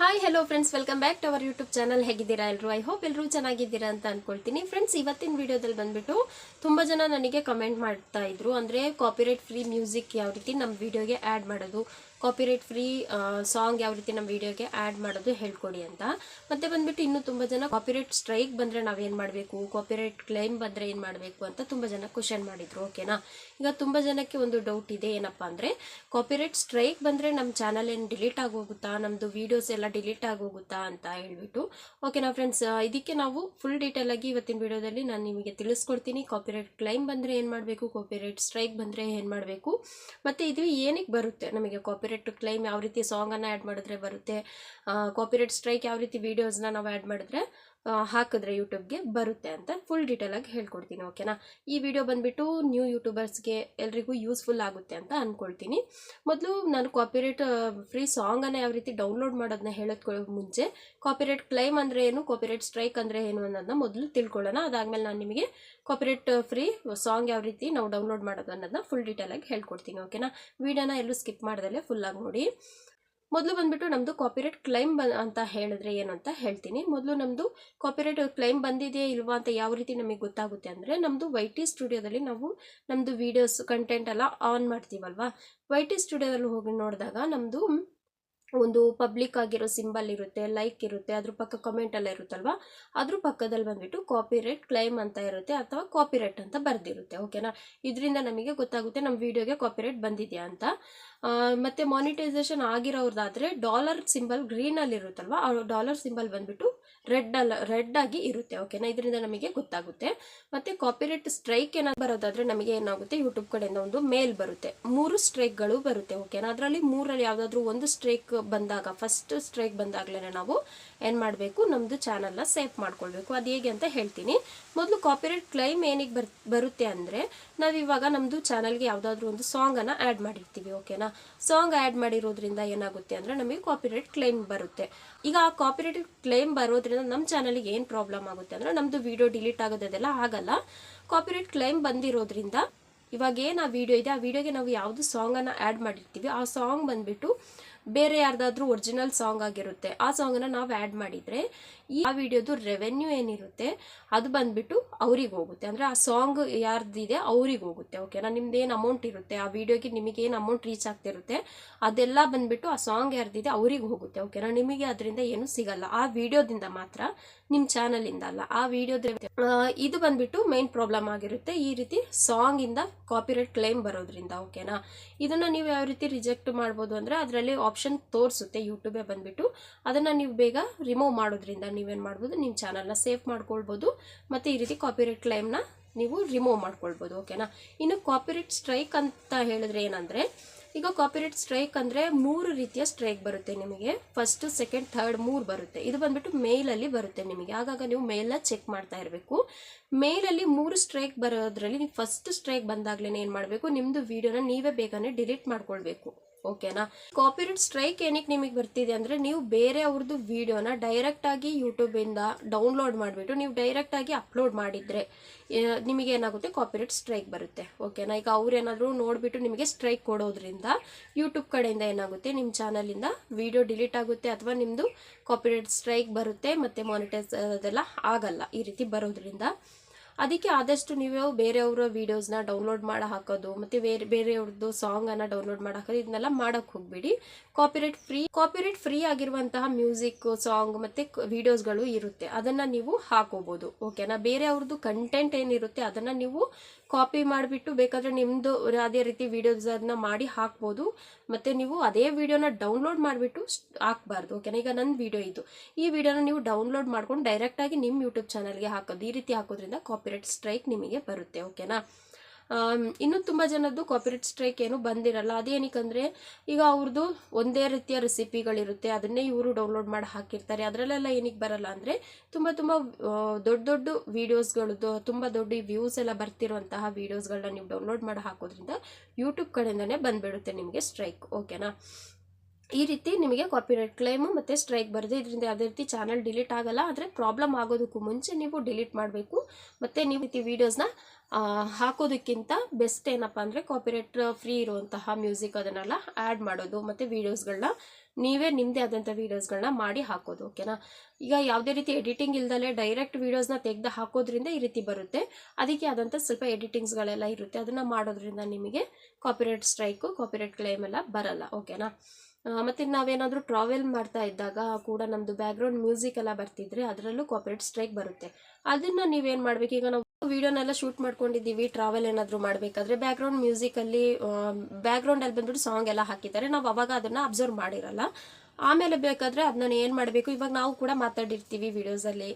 Hi hello friends welcome back to our YouTube channel ಹೇಗಿದ್ದೀರಾ ಎಲ್ಲರೂ I hope ಎಲ್ಲರೂ ಚೆನ್ನಾಗಿದ್ದೀರಾ ಅಂತ ಅನ್ಕೊಳ್ತೀನಿ. ಫ್ರೆಂಡ್ಸ್ ಇವತ್ತಿನ ವಿಡಿಯೋದಲ್ಲಿ ಬಂದ್ಬಿಟ್ಟು ತುಂಬ ಜನ ನನಗೆ ಕಮೆಂಟ್ ಮಾಡ್ತಾ ಇದ್ರು. ಅಂದರೆ ಕಾಪಿರೈಟ್ ಫ್ರೀ ಮ್ಯೂಸಿಕ್ ಯಾವ ರೀತಿ ನಮ್ಮ ವಿಡಿಯೋಗೆ ಆ್ಯಡ್ ಮಾಡೋದು ಕಾಪಿರೈಟ್ ಫ್ರೀ ಸಾಂಗ್ ಯಾವ ರೀತಿ ನಮ್ಮ ವಿಡಿಯೋಗೆ ಆ್ಯಡ್ ಮಾಡೋದು ಹೇಳ್ಕೊಡಿ ಅಂತ. ಮತ್ತೆ ಬಂದ್ಬಿಟ್ಟು ಇನ್ನೂ ತುಂಬ ಜನ ಕಾಪಿರೈಟ್ ಸ್ಟ್ರೈಕ್ ಬಂದರೆ ನಾವೇನು ಮಾಡಬೇಕು? ಕಾಪಿರೈಟ್ ಕ್ಲೈಮ್ ಬಂದರೆ ಏನು ಮಾಡಬೇಕು ಅಂತ ತುಂಬ ಜನ ಕ್ವಶನ್ ಮಾಡಿದರು ಓಕೆನಾ ಈಗ ತುಂಬ ಜನಕ್ಕೆ ಒಂದು ಡೌಟ್ ಇದೆ, ಏನಪ್ಪ ಅಂದರೆ ಕಾಪಿರೈಟ್ ಸ್ಟ್ರೈಕ್ ಬಂದರೆ ನಮ್ಮ ಚಾನಲ್ ಏನು ಡಿಲೀಟ್ ಆಗೋಗುತ್ತಾ? ನಮ್ಮದು ವೀಡಿಯೋಸ್ ಎಲ್ಲ ಡಿಲೀಟ್ ಆಗೋಗುತ್ತಾ ಅಂತ ಹೇಳ್ಬಿಟ್ಟು ಓಕೆನಾ ಫ್ರೆಂಡ್ಸ್ ಇದಕ್ಕೆ ನಾವು ಫುಲ್ ಡೀಟೇಲ್ ಆಗಿ ಇವತ್ತಿನ ವಿಡಿಯೋದಲ್ಲಿ ನಾನು ನಿಮಗೆ ತಿಳಿಸ್ಕೊಡ್ತೀನಿ. ಕಾಪಿರೈಟ್ ಕ್ಲೈಮ್ ಬಂದರೆ ಏನು ಮಾಡಬೇಕು? ಕಾಪಿರೈಟ್ ಸ್ಟ್ರೈಕ್ ಬಂದರೆ ಏನು ಮಾಡಬೇಕು? ಮತ್ತು ಇದು ಏನಕ್ಕೆ ಬರುತ್ತೆ? ನಮಗೆ ಕಾಪಿರೈಟ್ ಕ್ಲೈಮ್ ಯಾವ ರೀತಿ ಸಾಂಗನ್ನು ಆ್ಯಡ್ ಮಾಡಿದ್ರೆ ಬರುತ್ತೆ ಕಾಪಿರೈಟ್ ಸ್ಟ್ರೈಕ್ ಯಾವ ರೀತಿ ವೀಡಿಯೋಸ್ನ ನಾವು ಆ್ಯಡ್ ಮಾಡಿದ್ರೆ ಹಾಕಿದ್ರೆ ಯೂಟ್ಯೂಬ್ಗೆ ಬರುತ್ತೆ ಅಂತ ಫುಲ್ ಡೀಟೇಲಾಗಿ ಹೇಳ್ಕೊಡ್ತೀನಿ ಓಕೆನಾ ಈ ವಿಡಿಯೋ ಬಂದುಬಿಟ್ಟು ನ್ಯೂ ಯೂಟ್ಯೂಬರ್ಸ್ಗೆ ಎಲ್ರಿಗೂ ಯೂಸ್ಫುಲ್ ಆಗುತ್ತೆ ಅಂತ ಅಂದ್ಕೊಳ್ತೀನಿ ಮೊದಲು ನಾನು ಕಾಪಿರೇಟ್ ಫ್ರೀ ಸಾಂಗನ್ನು ಯಾವ ರೀತಿ ಡೌನ್ಲೋಡ್ ಮಾಡೋದನ್ನ ಹೇಳೋದ್ಕೊಳ್ಳೋ ಮುಂಚೆ ಕಾಪಿರೇಟ್ ಕ್ಲೈಮ್ ಅಂದರೆ ಏನು ಕಾಪಿರೇಟ್ ಸ್ಟ್ರೈಕ್ ಅಂದರೆ ಏನು ಅನ್ನೋದನ್ನ ಮೊದಲು ತಿಳ್ಕೊಳ್ಳೋಣ. ಅದಾದಮೇಲೆ ನಾನು ನಿಮಗೆ ಕಾಪಿರೇಟ್ ಫ್ರೀ ಸಾಂಗ್ ಯಾವ ರೀತಿ ನಾವು ಡೌನ್ಲೋಡ್ ಮಾಡೋದು ಅನ್ನೋದನ್ನ ಫುಲ್ ಡೀಟೇಲಾಗಿ ಹೇಳ್ಕೊಡ್ತೀನಿ ಓಕೆನಾ ವಿಡಿಯೋನ ಎಲ್ಲೂ ಸ್ಕಿಪ್ ಮಾಡ್ದಲ್ಲೇ ಫುಲ್ಲಾಗಿ ನೋಡಿ. ಮೊದಲು ಬಂದ್ಬಿಟ್ಟು ನಮ್ಮದು ಕಾಪಿರೈಟ್ ಕ್ಲೈಮ್ ಬ ಅಂತ ಹೇಳಿದ್ರೆ ಏನು ಅಂತ ಹೇಳ್ತೀನಿ. ಮೊದಲು ನಮ್ಮದು ಕಾಪಿರೈಟ್ ಕ್ಲೈಮ್ ಬಂದಿದೆಯಾ ಇಲ್ವಾ ಅಂತ ಯಾವ ರೀತಿ ನಮಗೆ ಗೊತ್ತಾಗುತ್ತೆ ಅಂದರೆ ನಮ್ಮದು ವೈ ಟಿ ಸ್ಟುಡಿಯೋದಲ್ಲಿ ನಾವು ನಮ್ಮದು ವೀಡಿಯೋಸ್ ಕಂಟೆಂಟ್ ಎಲ್ಲ ಆನ್ ಮಾಡ್ತೀವಲ್ವಾ? ವೈ ಟಿ ಸ್ಟುಡಿಯೋದಲ್ಲಿ ಹೋಗಿ ನೋಡಿದಾಗ ನಮ್ಮದು ಒಂದು ಪಬ್ಲಿಕ್ ಆಗಿರೋ ಸಿಂಬಲ್ ಇರುತ್ತೆ ಲೈಕ್ ಇರುತ್ತೆ, ಅದ್ರ ಪಕ್ಕ ಕಮೆಂಟ್ ಎಲ್ಲ ಇರುತ್ತಲ್ವಾ? ಅದ್ರ ಪಕ್ಕದಲ್ಲಿ ಬಂದ್ಬಿಟ್ಟು ಕಾಪಿರೈಟ್ ಕ್ಲೈಮ್ ಅಂತ ಇರುತ್ತೆ ಅಥವಾ ಕಾಪಿರೈಟ್ ಅಂತ ಬರೆದಿರುತ್ತೆ ಓಕೆನಾ ಇದರಿಂದ ನಮಗೆ ಗೊತ್ತಾಗುತ್ತೆ ನಮ್ಮ ವಿಡಿಯೋಗೆ ಕಾಪಿರೈಟ್ ಬಂದಿದೆಯಾ ಅಂತ. ಮತ್ತು ಮಾನಿಟೈಸೇಷನ್ ಆಗಿರೋದಾದ್ರೆ ಡಾಲರ್ ಸಿಂಬಲ್ ಗ್ರೀನಲ್ಲಿ ಇರುತ್ತಲ್ವಾ ಆ ಡಾಲರ್ ಸಿಂಬಲ್ ಬಂದ್ಬಿಟ್ಟು ರೆಡ್ ಅಲ್ಲ ರೆಡ್ ಆಗಿ ಇರುತ್ತೆ ಓಕೆನಾ ಇದರಿಂದ ನಮಗೆ ಗೊತ್ತಾಗುತ್ತೆ. ಮತ್ತೆ ಕಾಪಿರೈಟ್ ಸ್ಟ್ರೈಕ್ ಏನಾದ್ರು ಬರೋದಾದ್ರೆ ನಮಗೆ ಏನಾಗುತ್ತೆ ಯೂಟ್ಯೂಬ್ ಕಡೆಯಿಂದ ಒಂದು ಮೇಲ್ ಬರುತ್ತೆ. ಮೂರು ಸ್ಟ್ರೈಕ್ಗಳು ಬರುತ್ತೆ ಓಕೆನಾ ಅದರಲ್ಲಿ ಮೂರಲ್ಲಿ ಯಾವುದಾದ್ರೂ ಒಂದು ಸ್ಟ್ರೈಕ್ ಬಂದಾಗ ಫಸ್ಟ್ ಸ್ಟ್ರೈಕ್ ಬಂದಾಗಲೇ ನಾವು ಏನು ಮಾಡಬೇಕು ನಮ್ಮದು ಚಾನಲ್ನ ಸೇಫ್ ಮಾಡ್ಕೊಳ್ಬೇಕು. ಅದು ಹೇಗೆ ಅಂತ ಹೇಳ್ತೀನಿ. ಮೊದಲು ಕಾಪಿರೈಟ್ ಕ್ಲೈಮ್ ಏನಿಗೆ ಬರ್, ಬರುತ್ತೆ ಅಂದರೆ ನಾವಿವಾಗ ನಮ್ಮದು ಚಾನಲ್ಗೆ ಯಾವುದಾದ್ರೂ ಒಂದು ಸಾಂಗನ್ನು ಆ್ಯಡ್ ಮಾಡಿರ್ತೀವಿ ಓಕೆನಾ ಸಾಂಗ್ ಆ್ಯಡ್ ಮಾಡಿರೋದ್ರಿಂದ ಏನಾಗುತ್ತೆ ಅಂದರೆ ನಮಗೆ ಕಾಪಿರೈಟ್ ಕ್ಲೈಮ್ ಬರುತ್ತೆ. ಈಗ ಆ ಕಾಪಿರೇಟ್ ಕ್ಲೈಮ್ ಬರೋದ್ರಿಂದ ನಮ್ಮ ಚಾನಲ್ಗೆ ಏನು ಪ್ರಾಬ್ಲಮ್ ಆಗುತ್ತೆ ಅಂದರೆ ನಮ್ಮದು ವೀಡಿಯೋ ಡಿಲೀಟ್ ಆಗೋದೆಲ್ಲ ಆಗಲ್ಲ. ಕಾಪಿರೈಟ್ ಕ್ಲೈಮ್ ಬಂದಿರೋದ್ರಿಂದ ಇವಾಗ ಏನು ಆ ವಿಡಿಯೋ ಇದೆ, ಆ ವಿಡಿಯೋಗೆ ನಾವು ಯಾವುದು ಸಾಂಗನ್ನು ಆ್ಯಡ್ ಮಾಡಿರ್ತೀವಿ, ಆ ಸಾಂಗ್ ಬಂದ್ಬಿಟ್ಟು ಬೇರೆ ಯಾರ್ದಾದ್ರೂ ಒರಿಜಿನಲ್ ಸಾಂಗ್ ಆಗಿರುತ್ತೆ, ಆ ಸಾಂಗನ್ನು ನಾವು ಆ್ಯಡ್ ಮಾಡಿದರೆ ಈ ಆ ವಿಡಿಯೋದು ರೆವೆನ್ಯೂ ಏನಿರುತ್ತೆ, ಅದು ಬಂದ್ಬಿಟ್ಟು ಅವ್ರಿಗೆ ಹೋಗುತ್ತೆ. ಅಂದರೆ ಆ ಸಾಂಗ್ ಯಾರ್ದಿದೆ ಅವ್ರಿಗೆ ಹೋಗುತ್ತೆ ಓಕೆನಾ ನಿಮ್ದು ಏನು ಅಮೌಂಟ್ ಇರುತ್ತೆ, ಆ ವಿಡಿಯೋಗೆ ನಿಮಗೆ ಏನು ಅಮೌಂಟ್ ರೀಚ್ ಆಗ್ತಿರುತ್ತೆ, ಅದೆಲ್ಲ ಬಂದ್ಬಿಟ್ಟು ಆ ಸಾಂಗ್ ಯಾರ್ದಿದೆ ಅವ್ರಿಗೆ ಹೋಗುತ್ತೆ ಓಕೆನಾ ನಿಮಗೆ ಅದರಿಂದ ಏನು ಸಿಗಲ್ಲ. ಆ ವಿಡಿಯೋದಿಂದ ಮಾತ್ರ ನಿಮ್ಮ ಚಾನಲಿಂದ ಅಲ್ಲ, ಆ ವಿಡಿಯೋದ ಇದು ಬಂದ್ಬಿಟ್ಟು ಮೈನ್ ಪ್ರಾಬ್ಲಮ್ ಆಗಿರುತ್ತೆ. ಈ ರೀತಿ ಸಾಂಗಿಂದ ಕಾಪಿರೈಟ್ ಕ್ಲೈಮ್ ಬರೋದ್ರಿಂದ ಓಕೆನಾ ಇದನ್ನ ನೀವು ಯಾವ ರೀತಿ ರಿಜೆಕ್ಟ್ ಮಾಡ್ಬೋದು ಅಂದರೆ, ಅದರಲ್ಲಿ ಆಪ್ಷನ್ ತೋರಿಸುತ್ತೆ ಯೂಟ್ಯೂಬೇ ಬಂದ್ಬಿಟ್ಟು. ಅದನ್ನು ನೀವು ಬೇಗ ರಿಮೂವ್ ಮಾಡೋದ್ರಿಂದ ನೀವೇನು ಮಾಡ್ಬೋದು ನಿಮ್ಮ ಚಾನಲ್ನ ಸೇಫ್ ಮಾಡ್ಕೊಳ್ಬೋದು, ಮತ್ತು ಈ ರೀತಿ ಕಾಪಿರೈಟ್ ಕ್ಲೈಮ್ನ ನೀವು ರಿಮೂವ್ ಮಾಡ್ಕೊಳ್ಬೋದು, ಓಕೆನಾ? ಇನ್ನು ಕಾಪಿರೈಟ್ ಸ್ಟ್ರೈಕ್ ಅಂತ ಹೇಳಿದ್ರೆ ಏನಂದರೆ, ಈಗ ಕಾಪಿರೈಟ್ ಸ್ಟ್ರೈಕ್ ಅಂದರೆ ಮೂರು ರೀತಿಯ ಸ್ಟ್ರೈಕ್ ಬರುತ್ತೆ ನಿಮಗೆ. ಫಸ್ಟ್ ಸೆಕೆಂಡ್ ಥರ್ಡ್ ಮೂರು ಬರುತ್ತೆ. ಇದು ಬಂದ್ಬಿಟ್ಟು ಮೇಲಲ್ಲಿ ಬರುತ್ತೆ ನಿಮಗೆ. ಆಗಾಗ ನೀವು ಮೇಲ್ನ ಚೆಕ್ ಮಾಡ್ತಾ ಇರಬೇಕು. ಮೇಲಲ್ಲಿ ಮೂರು ಸ್ಟ್ರೈಕ್ ಬರೋದ್ರಲ್ಲಿ ನೀವು ಫಸ್ಟ್ ಸ್ಟ್ರೈಕ್ ಬಂದಾಗಲೇ ಏನು ಮಾಡಬೇಕು ನಿಮ್ಮದು ವಿಡಿಯೋನ ನೀವೇ ಬೇಗನೆ ಡಿಲೀಟ್ ಮಾಡ್ಕೊಳ್ಬೇಕು. ಓಕೆನಾ? ಕಾಪಿರೈಟ್ ಸ್ಟ್ರೈಕ್ ಏನಕ್ಕೆ ನಿಮಗೆ ಬರ್ತಿದೆ ಅಂದರೆ ನೀವು ಬೇರೆ ಅವ್ರದ್ದು ವಿಡಿಯೋನ ಡೈರೆಕ್ಟಾಗಿ ಯೂಟ್ಯೂಬಿಂದ ಡೌನ್ಲೋಡ್ ಮಾಡಿಬಿಟ್ಟು ನೀವು ಡೈರೆಕ್ಟಾಗಿ ಅಪ್ಲೋಡ್ ಮಾಡಿದರೆ ನಿಮಗೆ ಏನಾಗುತ್ತೆ? ಕಾಪಿರೈಟ್ ಸ್ಟ್ರೈಕ್ ಬರುತ್ತೆ. ಓಕೆನಾ? ಈಗ ಅವ್ರೇನಾದರೂ ನೋಡಿಬಿಟ್ಟು ನಿಮಗೆ ಸ್ಟ್ರೈಕ್ ಕೊಡೋದ್ರಿಂದ ಯೂಟ್ಯೂಬ್ ಕಡೆಯಿಂದ ಏನಾಗುತ್ತೆ? ನಿಮ್ಮ ಚಾನಲಿಂದ ವೀಡಿಯೋ ಡಿಲೀಟ್ ಆಗುತ್ತೆ ಅಥವಾ ನಿಮ್ಮದು ಕಾಪಿರೈಟ್ ಸ್ಟ್ರೈಕ್ ಬರುತ್ತೆ ಮತ್ತು ಮಾನಿಟೈಸ್ ಅದೆಲ್ಲ ಆಗಲ್ಲ ಈ ರೀತಿ ಬರೋದ್ರಿಂದ. ಅದಕ್ಕೆ ಆದಷ್ಟು ನೀವು ಬೇರೆಯವರ ವೀಡಿಯೋಸ್ನ ಡೌನ್ಲೋಡ್ ಮಾಡಿ ಹಾಕೋದು, ಮತ್ತು ಬೇರೆ ಬೇರೆಯವ್ರದ್ದು ಸಾಂಗನ್ನು ಡೌನ್ಲೋಡ್ ಮಾಡಿ ಹಾಕೋದು, ಇದನ್ನೆಲ್ಲ ಮಾಡೋಕ್ಕೆ ಹೋಗ್ಬೇಡಿ. ಕಾಪಿರೈಟ್ ಫ್ರೀ ಕಾಪಿರೈಟ್ ಫ್ರೀ ಆಗಿರುವಂತಹ ಮ್ಯೂಸಿಕ್ ಸಾಂಗ್ ಮತ್ತು ವಿಡಿಯೋಸ್ಗಳು ಇರುತ್ತೆ. ಅದನ್ನ ನೀವು ಹಾಕೋಬಹುದು ಓಕೆನಾ ಬೇರೆ ಅವ್ರದ್ದು ಕಂಟೆಂಟ್ ಏನಿರುತ್ತೆ ಅದನ್ನ ನೀವು ಕಾಪಿ ಮಾಡಿಬಿಟ್ಟು ಬೇಕಾದರೆ ನಿಮ್ದು ಅದೇ ರೀತಿ ಅದನ್ನ ಮಾಡಿ ಹಾಕ್ಬೋದು. ಮತ್ತೆ ನೀವು ಅದೇ ವಿಡಿಯೋನ ಡೌನ್ಲೋಡ್ ಮಾಡಿಬಿಟ್ಟು ಹಾಕ್ಬಾರ್ದು. ಓಕೆನಾ ಈಗ ನನ್ನ ವಿಡಿಯೋ ಇದು. ಈ ವಿಡಿಯೋನ ನೀವು ಡೌನ್ಲೋಡ್ ಮಾಡ್ಕೊಂಡು ಡೈರೆಕ್ಟಾಗಿ ನಿಮ್ಮ ಯೂಟ್ಯೂಬ್ ಚಾನಲ್ಗೆ ಹಾಕೋದು. ಈ ರೀತಿ ಹಾಕೋದ್ರಿಂದ ಕಾಪಿರೈಟ್ ಸ್ಟ್ರೈಕ್ ನಿಮಗೆ ಬರುತ್ತೆ. ಓಕೆನಾ ಇನ್ನೂ ತುಂಬ ಜನದ್ದು ಕಾಪಿರೇಟ್ ಸ್ಟ್ರೈಕ್ ಏನು ಬಂದಿರಲ್ಲ. ಅದೇನಕ್ಕಂದರೆ, ಈಗ ಅವ್ರದ್ದು ಒಂದೇ ರೀತಿಯ ರೆಸಿಪಿಗಳಿರುತ್ತೆ ಅದನ್ನೇ ಇವರು ಡೌನ್ಲೋಡ್ ಮಾಡಿ ಹಾಕಿರ್ತಾರೆ. ಅದರಲ್ಲೆಲ್ಲ ಏನಕ್ಕೆ ಬರಲ್ಲ ಅಂದರೆ, ತುಂಬ ತುಂಬ ದೊಡ್ಡ ದೊಡ್ಡ ವೀಡಿಯೋಸ್ಗಳದ್ದು ತುಂಬ ದೊಡ್ಡ ವ್ಯೂಸ್ ಎಲ್ಲ ಬರ್ತಿರುವಂತಹ ವೀಡಿಯೋಸ್ಗಳನ್ನ ನೀವು ಡೌನ್ಲೋಡ್ ಮಾಡಿ ಹಾಕೋದ್ರಿಂದ ಯೂಟ್ಯೂಬ್ ಕಡೆಯಿಂದನೇ ಬಂದ್ಬಿಡುತ್ತೆ ನಿಮಗೆ ಸ್ಟ್ರೈಕ್ ಓಕೆನಾ ಈ ರೀತಿ ನಿಮಗೆ ಕಾಪಿರೈಟ್ ಕ್ಲೈಮು ಮತ್ತು ಸ್ಟ್ರೈಕ್ ಬರುತ್ತೆ ಇದರಿಂದ ಯಾವುದೇ ರೀತಿ ಚಾನಲ್ ಡಿಲೀಟ್ ಆಗಲ್ಲ. ಆದರೆ ಪ್ರಾಬ್ಲಮ್ ಆಗೋದಕ್ಕೂ ಮುಂಚೆ ನೀವು ಡಿಲೀಟ್ ಮಾಡಬೇಕು. ಮತ್ತು ನೀವು ರೀತಿ ವೀಡಿಯೋಸ್ನ ಹಾಕೋದಕ್ಕಿಂತ ಬೆಸ್ಟ್ ಏನಪ್ಪ ಅಂದರೆ ಕಾಪಿರೈಟ್ ಫ್ರೀ ಇರುವಂತಹ ಮ್ಯೂಸಿಕ್ ಅದನ್ನೆಲ್ಲ ಆ್ಯಡ್ ಮಾಡೋದು. ಮತ್ತು ವೀಡಿಯೋಸ್ಗಳನ್ನ ನೀವೇ ನಿಮ್ಮದೇ ಆದಂಥ ವೀಡಿಯೋಸ್ಗಳನ್ನ ಮಾಡಿ ಹಾಕೋದು ಓಕೆನಾ ಈಗ ಯಾವುದೇ ರೀತಿ ಎಡಿಟಿಂಗ್ ಇಲ್ದಲೇ ಡೈರೆಕ್ಟ್ ವೀಡಿಯೋಸ್ನ ತೆಗೆದು ಹಾಕೋದ್ರಿಂದ ಈ ರೀತಿ ಬರುತ್ತೆ. ಅದಕ್ಕೆ ಆದಂಥ ಸ್ವಲ್ಪ ಎಡಿಟಿಂಗ್ಸ್ಗಳೆಲ್ಲ ಇರುತ್ತೆ. ಅದನ್ನು ಮಾಡೋದ್ರಿಂದ ನಿಮಗೆ ಕಾಪಿರೈಟ್ ಸ್ಟ್ರೈಕು ಕಾಪಿರೈಟ್ ಕ್ಲೈಮ್ ಎಲ್ಲ ಬರಲ್ಲ ಓಕೆನಾ ಮತ್ತೆ ನಾವೇನಾದರೂ ಟ್ರಾವೆಲ್ ಮಾಡ್ತಾ ಇದ್ದಾಗ ಕೂಡ ನಮ್ಮದು ಬ್ಯಾಕ್ಗ್ರೌಂಡ್ ಮ್ಯೂಸಿಕ್ ಎಲ್ಲ ಬರ್ತಿದ್ರೆ ಅದರಲ್ಲೂ ಕಾಪರೇಟ್ ಸ್ಟ್ರೈಕ್ ಬರುತ್ತೆ. ಅದನ್ನು ನೀವೇನು ಮಾಡಬೇಕು? ಈಗ ನಾವು ವಿಡಿಯೋನೆಲ್ಲ ಶೂಟ್ ಮಾಡ್ಕೊಂಡಿದ್ದೀವಿ ಟ್ರಾವೆಲ್ ಏನಾದರೂ ಮಾಡಬೇಕಾದ್ರೆ ಬ್ಯಾಕ್ಗ್ರೌಂಡ್ ಮ್ಯೂಸಿಕಲ್ಲಿ ಬ್ಯಾಕ್ಗ್ರೌಂಡಲ್ಲಿ ಬಂದ್ಬಿಟ್ಟು ಸಾಂಗ್ ಎಲ್ಲ ಹಾಕಿದ್ದಾರೆ. ನಾವು ಅವಾಗ ಅದನ್ನು ಅಬ್ಸರ್ವ್ ಮಾಡಿರಲ್ಲ. ಆಮೇಲೆ ಬೇಕಾದರೆ ಅದನ್ನ ಏನು ಮಾಡಬೇಕು? ಇವಾಗ ನಾವು ಕೂಡ ಮಾತಾಡಿರ್ತೀವಿ ವಿಡಿಯೋಸಲ್ಲಿ.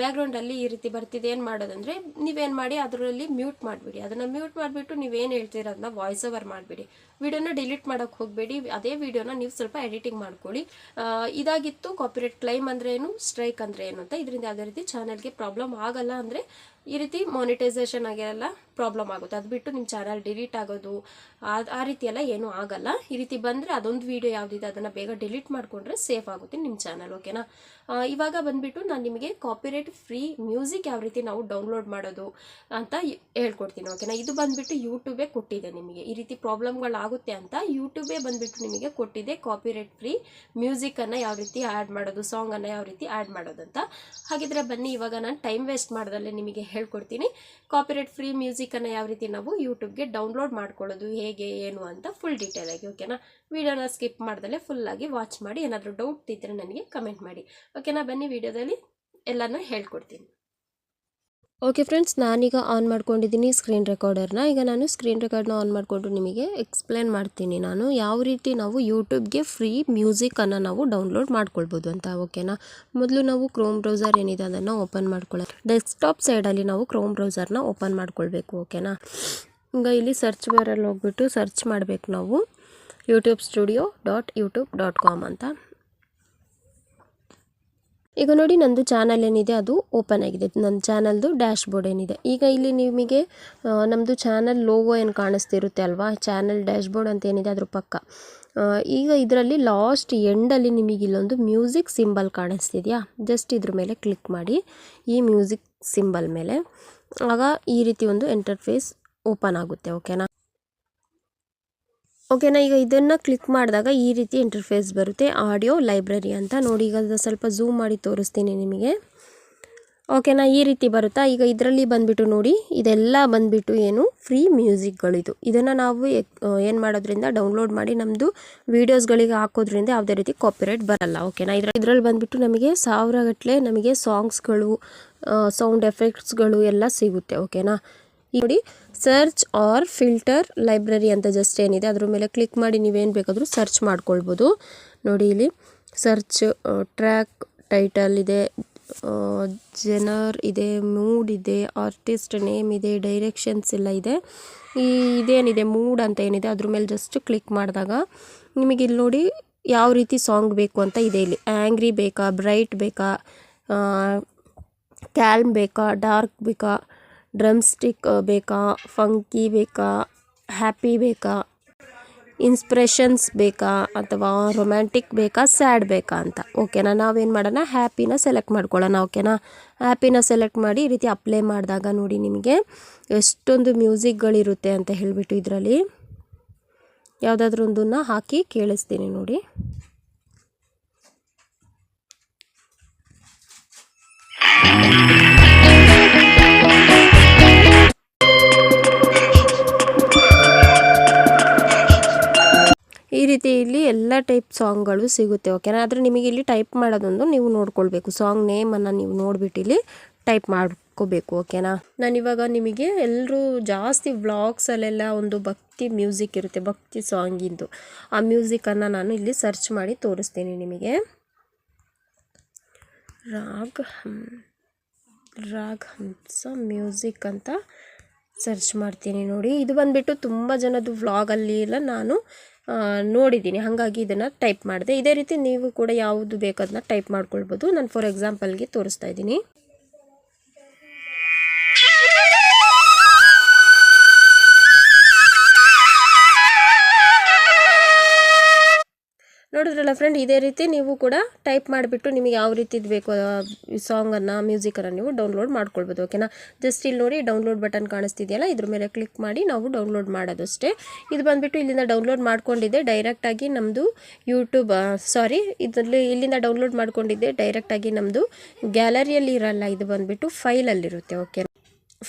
ಬ್ಯಾಕ್ಗ್ರೌಂಡಲ್ಲಿ ಈ ರೀತಿ ಬರ್ತಿದೆ, ಏನು ಮಾಡೋದಂದರೆ ನೀವೇನು ಮಾಡಿ ಅದರಲ್ಲಿ ಮ್ಯೂಟ್ ಮಾಡಿಬಿಡಿ. ಅದನ್ನು ಮ್ಯೂಟ್ ಮಾಡಿಬಿಟ್ಟು ನೀವೇನು ಹೇಳ್ತೀರ ಅದನ್ನ ವಾಯ್ಸ್ ಓವರ್ ಮಾಡಿಬಿಡಿ. ವಿಡಿಯೋನ ಡಿಲೀಟ್ ಮಾಡೋಕ್ಕೆ ಹೋಗಬೇಡಿ. ಅದೇ ವಿಡಿಯೋನ ನೀವು ಸ್ವಲ್ಪ ಎಡಿಟಿಂಗ್ ಮಾಡ್ಕೊಳ್ಳಿ. ಇದಾಗಿತ್ತು ಕಾಪಿರೇಟ್ ಕ್ಲೈಮ್ ಅಂದರೆ ಏನು ಸ್ಟ್ರೈಕ್ ಅಂದರೆ ಏನು ಅಂತ. ಇದರಿಂದ ಯಾವುದೇ ರೀತಿ ಚಾನಲ್ಗೆ ಪ್ರಾಬ್ಲಮ್ ಆಗಲ್ಲ ಅಂದರೆ ಈ ರೀತಿ ಮಾನಿಟೈಸೇಷನ್ ಆಗಿರಲ್ಲ ಪ್ರಾಬ್ಲಮ್ ಆಗುತ್ತೆ. ಅದು ಬಿಟ್ಟು ನಿಮ್ಮ ಚಾನಲ್ ಡಿಲೀಟ್ ಆಗೋದು ಆ- ರೀತಿ ಎಲ್ಲ ಏನೂ ಆಗಲ್ಲ. ಈ ರೀತಿ ಬಂದರೆ ಅದೊಂದು ವಿಡಿಯೋ ಯಾವುದಿದೆ ಅದನ್ನು ಬೇಗ ಡಿಲೀಟ್ ಮಾಡಿಕೊಂಡ್ರೆ ಸೇಫ್ ಆಗುತ್ತೆ ನಿಮ್ಮ ಚಾನಲ್ ಓಕೆನಾ ಇವಾಗ ಬಂದುಬಿಟ್ಟು ನಾನು ನಿಮಗೆ ಕಾಪಿರೇಟ್ ಫ್ರೀ ಮ್ಯೂಸಿಕ್ ಯಾವ ರೀತಿ ನಾವು ಡೌನ್ಲೋಡ್ ಮಾಡೋದು ಅಂತ ಹೇಳ್ಕೊಡ್ತೀನಿ ಓಕೆನಾ ಇದು ಬಂದುಬಿಟ್ಟು ಯೂಟ್ಯೂಬೇ ಕೊಟ್ಟಿದೆ ನಿಮಗೆ. ಈ ರೀತಿ ಪ್ರಾಬ್ಲಮ್ಗಳಾಗುತ್ತೆ ಅಂತ ಯೂಟ್ಯೂಬೇ ಬಂದುಬಿಟ್ಟು ನಿಮಗೆ ಕೊಟ್ಟಿದೆ ಕಾಪಿರೇಟ್ ಫ್ರೀ ಮ್ಯೂಸಿಕನ್ನು ಯಾವ ರೀತಿ ಆ್ಯಡ್ ಮಾಡೋದು ಸಾಂಗನ್ನು ಯಾವ ರೀತಿ ಆ್ಯಡ್ ಮಾಡೋದು ಅಂತ. ಹಾಗಿದ್ರೆ ಬನ್ನಿ, ಇವಾಗ ನಾನು ಟೈಮ್ ವೇಸ್ಟ್ ಮಾಡ್ದಲ್ಲೇ ನಿಮಗೆ ಹೇಳ್ಕೊಡ್ತೀನಿ. ಕಾಪಿರೇಟ್ ಫ್ರೀ ಮ್ಯೂಸಿಕನ್ನು ಯಾವ ರೀತಿ ನಾವು ಯೂಟ್ಯೂಬ್ಗೆ ಡೌನ್ಲೋಡ್ ಮಾಡ್ಕೊಳ್ಳೋದು, ಹೇಗೆ, ಏನು ಅಂತ ಫುಲ್ ಡೀಟೇಲ್ ಆಗಿ ಓಕೆನಾ ವಿಡಿಯೋನ ಸ್ಕಿಪ್ ಮಾಡ್ದಲ್ಲೇ ಫುಲ್ಲಾಗಿ ವಾಚ್ ಮಾಡಿ, ಏನಾದರೂ ಡೌಟ್ ಇದ್ದರೆ ನನಗೆ ಕಮೆಂಟ್ ಮಾಡಿ. ಓಕೆನಾ ಬನ್ನಿ, ವಿಡಿಯೋದಲ್ಲಿ ಎಲ್ಲನೂ ಹೇಳ್ಕೊಡ್ತೀನಿ. ಓಕೆ ಫ್ರೆಂಡ್ಸ್ ನಾನೀಗ ಆನ್ ಮಾಡ್ಕೊಂಡಿದ್ದೀನಿ ಸ್ಕ್ರೀನ್ ರೆಕಾರ್ಡರ್ನ ಈಗ ನಾನು ಸ್ಕ್ರೀನ್ ರೆಕಾರ್ಡ್ನ ಆನ್ ಮಾಡಿಕೊಂಡು ನಿಮಗೆ ಎಕ್ಸ್ಪ್ಲೇನ್ ಮಾಡ್ತೀನಿ. ನಾನು ಯಾವ ರೀತಿ ನಾವು ಯೂಟ್ಯೂಬ್ಗೆ ಫ್ರೀ ಮ್ಯೂಸಿಕನ್ನು ನಾವು ಡೌನ್ಲೋಡ್ ಮಾಡ್ಕೊಳ್ಬೋದು ಅಂತ ಓಕೆನಾ ಮೊದಲು ನಾವು ಕ್ರೋಮ್ ಬ್ರೌಸರ್ ಏನಿದೆ ಅದನ್ನು ಓಪನ್ ಮಾಡ್ಕೊಳ್ಳೋದು ಡೆಸ್ಕ್ಟಾಪ್ ಸೈಡಲ್ಲಿ ನಾವು ಕ್ರೋಮ್ ಬ್ರೌಸರ್ನ ಓಪನ್ ಮಾಡ್ಕೊಳ್ಬೇಕು ಓಕೆನಾ ಈಗ ಇಲ್ಲಿ ಸರ್ಚ್ ಬಾರಲ್ಲಿ ಹೋಗ್ಬಿಟ್ಟು ಸರ್ಚ್ ಮಾಡಬೇಕು ನಾವು. YouTube studio dot YouTube dot com ಅಂತ. ಈಗ ನೋಡಿ ನಂದು ಚಾನಲ್ ಏನಿದೆ, ಅದು ಓಪನ್ ಆಗಿದೆ. ನನ್ನ ಚಾನಲ್ದು ಡ್ಯಾಶ್ ಬೋರ್ಡ್ ಏನಿದೆ. ಈಗ ಇಲ್ಲಿ ನಿಮಗೆ ನಮ್ಮದು ಚಾನಲ್ ಲೋಗೋ ಏನು ಕಾಣಿಸ್ತಿರುತ್ತೆ ಅಲ್ವಾ? ಚಾನಲ್ ಡ್ಯಾಶ್ ಬೋರ್ಡ್ ಅಂತ ಏನಿದೆ, ಅದ್ರ ಪಕ್ಕ. ಈಗ ಇದರಲ್ಲಿ ಲಾಸ್ಟ್ ಎಂಡಲ್ಲಿ ನಿಮಗೆ ಇಲ್ಲೊಂದು ಮ್ಯೂಸಿಕ್ ಸಿಂಬಲ್ ಕಾಣಿಸ್ತಿದೆಯಾ? ಜಸ್ಟ್ ಇದ್ರ ಮೇಲೆ ಕ್ಲಿಕ್ ಮಾಡಿ. ಈ ಮ್ಯೂಸಿಕ್ ಸಿಂಬಲ್ ಮೇಲೆ. ಆಗ ಈ ರೀತಿ ಒಂದು ಎಂಟರ್ಫೇಸ್ ಓಪನ್ ಆಗುತ್ತೆ ಓಕೆನಾ ಓಕೆನಾ, ಈಗ ಇದನ್ನು ಕ್ಲಿಕ್ ಮಾಡಿದಾಗ ಈ ರೀತಿ ಇಂಟರ್ಫೇಸ್ ಬರುತ್ತೆ ಆಡಿಯೋ ಲೈಬ್ರರಿ ಅಂತ. ನೋಡಿ, ಈಗ ಅದನ್ನು ಸ್ವಲ್ಪ ಝೂಮ್ ಮಾಡಿ ತೋರಿಸ್ತೀನಿ ನಿಮಗೆ. ಓಕೆನಾ, ಈ ರೀತಿ ಬರುತ್ತಾ? ಈಗ ಇದರಲ್ಲಿ ಬಂದುಬಿಟ್ಟು ನೋಡಿ, ಇದೆಲ್ಲ ಬಂದ್ಬಿಟ್ಟು ಏನು? ಫ್ರೀ ಮ್ಯೂಸಿಕ್ಗಳಿದು ಇದನ್ನು ನಾವು ಏನು ಮಾಡೋದ್ರಿಂದ ಡೌನ್ಲೋಡ್ ಮಾಡಿ ನಮ್ಮದು ವೀಡಿಯೋಸ್ಗಳಿಗೆ ಹಾಕೋದ್ರಿಂದ ಯಾವುದೇ ರೀತಿ ಕಾಪಿರೈಟ್ ಬರಲ್ಲ, ಓಕೆನಾ? ಇದರ ಇದರಲ್ಲಿ ಬಂದುಬಿಟ್ಟು ನಮಗೆ ಸಾವಿರಗಟ್ಟಲೆ ನಮಗೆ ಸಾಂಗ್ಸ್ಗಳು ಸೌಂಡ್ ಎಫೆಕ್ಟ್ಸ್ಗಳು ಎಲ್ಲ ಸಿಗುತ್ತೆ, ಓಕೆನಾ? ನೋಡಿ ಸರ್ಚ್ ಆರ್ ಫಿಲ್ಟರ್ ಲೈಬ್ರರಿ ಅಂತ ಜಸ್ಟ್ ಏನಿದೆ, ಅದ್ರ ಮೇಲೆ ಕ್ಲಿಕ್ ಮಾಡಿ ನೀವೇನು ಬೇಕಾದರೂ ಸರ್ಚ್ ಮಾಡ್ಕೊಳ್ಬೋದು. ನೋಡಿ ಇಲ್ಲಿ ಸರ್ಚ್ ಟ್ರ್ಯಾಕ್ ಟೈಟಲ್ ಇದೆ ಜನರ್ ಇದೆ ಮೂಡ್ ಇದೆ ಆರ್ಟಿಸ್ಟ್ ನೇಮ್ ಇದೆ ಡೈರೆಕ್ಷನ್ಸ್ ಎಲ್ಲ ಇದೆ. ಈ ಇದೇನಿದೆ ಮೂಡ್ ಅಂತ ಏನಿದೆ, ಅದ್ರ ಮೇಲೆ ಜಸ್ಟ್ ಕ್ಲಿಕ್ ಮಾಡಿದಾಗ ನಿಮಗೆ ಇಲ್ಲಿ ನೋಡಿ ಯಾವ ರೀತಿ ಸಾಂಗ್ ಬೇಕು ಅಂತ ಇದೆ ಇಲ್ಲಿ. ಆ್ಯಂಗ್ರಿ ಬೇಕಾ ಬ್ರೈಟ್ ಬೇಕಾ ಕ್ಯಾಲ್ಮ್ ಬೇಕಾ ಡಾರ್ಕ್ ಬೇಕಾ ಡ್ರಮ್ ಸ್ಟಿಕ್ ಬೇಕಾ? ಫಂಕಿ ಬೇಕಾ? ಹ್ಯಾಪಿ ಬೇಕಾ? ಇನ್ಸ್ಪ್ರೆಷನ್ಸ್ ಬೇಕಾ? ಅಥವಾ ರೊಮ್ಯಾಂಟಿಕ್ ಬೇಕಾ? ಸ್ಯಾಡ್ ಬೇಕಾ ಅಂತ. ಓಕೆನಾ? ನಾವೇನು ಮಾಡೋಣ? ಹ್ಯಾಪಿನ ಸೆಲೆಕ್ಟ್ ಮಾಡ್ಕೊಳ್ಳೋಣ, ಓಕೆನಾ? ಹ್ಯಾಪಿನ ಸೆಲೆಕ್ಟ್ ಮಾಡಿ ಈ ರೀತಿ ಅಪ್ಲೈ ಮಾಡಿದಾಗ ನೋಡಿ ನಿಮಗೆ ಎಷ್ಟೊಂದು ಮ್ಯೂಸಿಕ್ಗಳಿರುತ್ತೆ ಅಂತ ಹೇಳಿಬಿಟ್ಟು ಇದರಲ್ಲಿ. ಯಾವುದಾದ್ರೂ ಒಂದನ್ನು ಹಾಕಿ ಕೇಳಿಸ್ತೀನಿ ನೋಡಿ. ಈ ರೀತಿ ಇಲ್ಲಿ ಎಲ್ಲ ಟೈಪ್ ಸಾಂಗ್ಗಳು ಸಿಗುತ್ತೆ ಓಕೆನಾ ಆದರೆ ನಿಮಗೆ ಇಲ್ಲಿ ಟೈಪ್ ಮಾಡೋದೊಂದು ನೀವು ನೋಡ್ಕೊಳ್ಬೇಕು. ಸಾಂಗ್ ನೇಮನ್ನು ನೀವು ನೋಡಿಬಿಟ್ಟು ಇಲ್ಲಿ ಟೈಪ್ ಮಾಡ್ಕೋಬೇಕು ಓಕೆನಾ ನಾನಿವಾಗ ನಿಮಗೆ ಎಲ್ಲರೂ ಜಾಸ್ತಿ ವ್ಲಾಗ್ಸಲ್ಲೆಲ್ಲ ಒಂದು ಭಕ್ತಿ ಮ್ಯೂಸಿಕ್ ಇರುತ್ತೆ, ಭಕ್ತಿ ಸಾಂಗಿಂದು ಆ ಮ್ಯೂಸಿಕನ್ನು ನಾನು ಇಲ್ಲಿ ಸರ್ಚ್ ಮಾಡಿ ತೋರಿಸ್ತೀನಿ ನಿಮಗೆ. ರಾಗ್ ರಾಗ್ ಹಂಸ ಮ್ಯೂಸಿಕ್ ಅಂತ ಸರ್ಚ್ ಮಾಡ್ತೀನಿ ನೋಡಿ. ಇದು ಬಂದುಬಿಟ್ಟು ತುಂಬ ಜನದ್ದು ವ್ಲಾಗಲ್ಲಿ ಎಲ್ಲ ನಾನು ನೋಡಿದ್ದೀನಿ. ಹಾಗಾಗಿ ಇದನ್ನು ಟೈಪ್ ಮಾಡಿದೆ. ಇದೇ ರೀತಿ ನೀವು ಕೂಡ ಯಾವುದು ಬೇಕು ಅದನ್ನ ಟೈಪ್ ಮಾಡ್ಕೊಳ್ಬೋದು. ನಾನು ಫಾರ್ ಎಕ್ಸಾಂಪಲ್ಗೆ ತೋರಿಸ್ತಾ ಇದ್ದೀನಿ. ನೋಡಿದ್ರಲ್ಲ ಫ್ರೆಂಡ್ ಇದೇ ರೀತಿ ನೀವು ಕೂಡ ಟೈಪ್ ಮಾಡಿಬಿಟ್ಟು ನಿಮಗೆ ಯಾವ ರೀತಿದು ಬೇಕು ಸಾಂಗನ್ನು ಮ್ಯೂಸಿಕನ್ನು ನೀವು ಡೌನ್ಲೋಡ್ ಮಾಡ್ಕೊಳ್ಬೋದು ಓಕೆನಾ ಜಸ್ಟ್ ಇಲ್ಲಿ ನೋಡಿ ಡೌನ್ಲೋಡ್ ಬಟನ್ ಕಾಣಿಸ್ತಿದೆಯಲ್ಲ, ಇದ್ರ ಮೇಲೆ ಕ್ಲಿಕ್ ಮಾಡಿ ನಾವು ಡೌನ್ಲೋಡ್ ಮಾಡೋದು ಅಷ್ಟೇ ಇದು ಬಂದುಬಿಟ್ಟು ಇಲ್ಲಿಂದ ಡೌನ್ಲೋಡ್ ಮಾಡ್ಕೊಂಡಿದ್ದೆ ಡೈರೆಕ್ಟಾಗಿ ನಮ್ಮದು ಯೂಟ್ಯೂಬ್ ಸಾರಿ ಇದರಲ್ಲಿ, ಇಲ್ಲಿಂದ ಡೌನ್ಲೋಡ್ ಮಾಡ್ಕೊಂಡಿದ್ದೆ ಡೈರೆಕ್ಟಾಗಿ ನಮ್ಮದು ಗ್ಯಾಲರಿಯಲ್ಲಿ ಇರಲ್ಲ, ಇದು ಬಂದುಬಿಟ್ಟು ಫೈಲಲ್ಲಿರುತ್ತೆ ಓಕೆ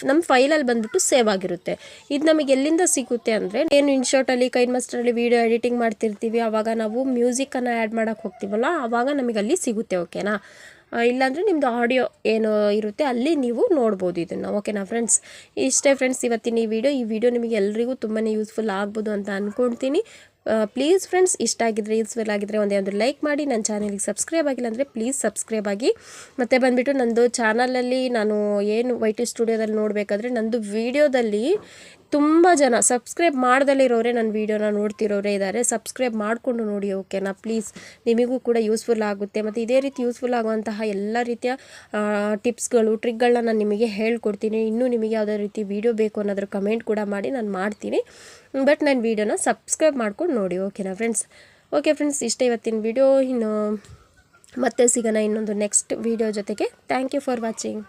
ನಮ್ಮ ಫೈಲಲ್ಲಿ ಬಂದ್ಬಿಟ್ಟು ಸೇವ್ ಆಗಿರುತ್ತೆ. ಇದು ನಮಗೆ ಎಲ್ಲಿಂದ ಸಿಗುತ್ತೆ ಅಂದರೆ, ಏನು ಇನ್ಶಾರ್ಟಲ್ಲಿ ಕೈನ್ ಮಾಸ್ಟರಲ್ಲಿ ವೀಡಿಯೋ ಎಡಿಟಿಂಗ್ ಮಾಡ್ತಿರ್ತೀವಿ ಆವಾಗ ನಾವು ಮ್ಯೂಸಿಕನ್ನು ಆ್ಯಡ್ ಮಾಡೋಕ್ಕೆ ಹೋಗ್ತೀವಲ್ಲ ಆವಾಗ ನಮಗೆ ಅಲ್ಲಿ ಸಿಗುತ್ತೆ, ಓಕೆನಾ? ಇಲ್ಲಾಂದರೆ ನಿಮ್ಮದು ಆಡಿಯೋ ಏನು ಇರುತ್ತೆ, ಅಲ್ಲಿ ನೀವು ನೋಡ್ಬೋದು ಇದನ್ನು, ಓಕೆನಾ ಫ್ರೆಂಡ್ಸ್? ಇಷ್ಟೇ ಫ್ರೆಂಡ್ಸ್, ಇವತ್ತಿನ ಈ ವಿಡಿಯೋ ಈ ವಿಡಿಯೋ ನಿಮಗೆ ಎಲ್ರಿಗೂ ತುಂಬಾ ಯೂಸ್ಫುಲ್ ಆಗ್ಬೋದು ಅಂತ ಅಂದ್ಕೊಳ್ತೀನಿ ಪ್ಲೀಸ್ ಫ್ರೆಂಡ್ಸ್ ಇಷ್ಟ ಆಗಿದ್ರೆ ಯೂಸ್ಫುಲ್ ಆಗಿದ್ರೆ ಒಂದೇ ಒಂದು ಲೈಕ್ ಮಾಡಿ. ನನ್ನ ಚಾನಲಿಗೆ ಸಬ್ಸ್ಕ್ರೈಬ್ ಆಗಿಲ್ಲ ಅಂದರೆ ಪ್ಲೀಸ್ ಸಬ್ಸ್ಕ್ರೈಬ್ ಆಗಿ. ಮತ್ತು ಬಂದುಬಿಟ್ಟು ನಂದು ಚಾನಲಲ್ಲಿ ನಾನು ಏನು ವೈಟಿ ಸ್ಟುಡಿಯೋದಲ್ಲಿ ನೋಡಬೇಕಾದ್ರೆ ನಂದು ವೀಡಿಯೋದಲ್ಲಿ ತುಂಬ ಜನ ಸಬ್ಸ್ಕ್ರೈಬ್ ಮಾಡ್ದಲ್ಲಿರೋರೆ ನನ್ನ ವೀಡಿಯೋನ ನೋಡ್ತಿರೋರೇ ಇದ್ದಾರೆ ಸಬ್ಸ್ಕ್ರೈಬ್ ಮಾಡಿಕೊಂಡು ನೋಡಿ, ಓಕೆನಾ? ಪ್ಲೀಸ್, ನಿಮಗೂ ಕೂಡ ಯೂಸ್ಫುಲ್ ಆಗುತ್ತೆ. ಮತ್ತು ಇದೇ ರೀತಿ ಯೂಸ್ಫುಲ್ ಆಗುವಂತಹ ಎಲ್ಲ ರೀತಿಯ ಟಿಪ್ಸ್ಗಳು, ಟ್ರಿಕ್ಗಳನ್ನ ನಾನು ನಿಮಗೆ ಹೇಳ್ಕೊಡ್ತೀನಿ. ಇನ್ನೂ ನಿಮಗೆ ಯಾವುದೇ ರೀತಿ ವೀಡಿಯೋ ಬೇಕು ಅನ್ನೋದ್ರ ಕಮೆಂಟ್ ಕೂಡ ಮಾಡಿ ನಾನು ಮಾಡ್ತೀನಿ. ಬಟ್ ನನ್ನ ವೀಡಿಯೋನ ಸಬ್ಸ್ಕ್ರೈಬ್ ಮಾಡ್ಕೊಂಡು ನೋಡಿ, ಓಕೆನಾ ಫ್ರೆಂಡ್ಸ್? ಓಕೆ ಫ್ರೆಂಡ್ಸ್, ಇಷ್ಟೇ ಇವತ್ತಿನ ವೀಡಿಯೋ. ಇನ್ನು ಮತ್ತೆ ಸಿಗೋಣ ಇನ್ನೊಂದು ನೆಕ್ಸ್ಟ್ ವೀಡಿಯೋ ಜೊತೆಗೆ. Thank you for watching.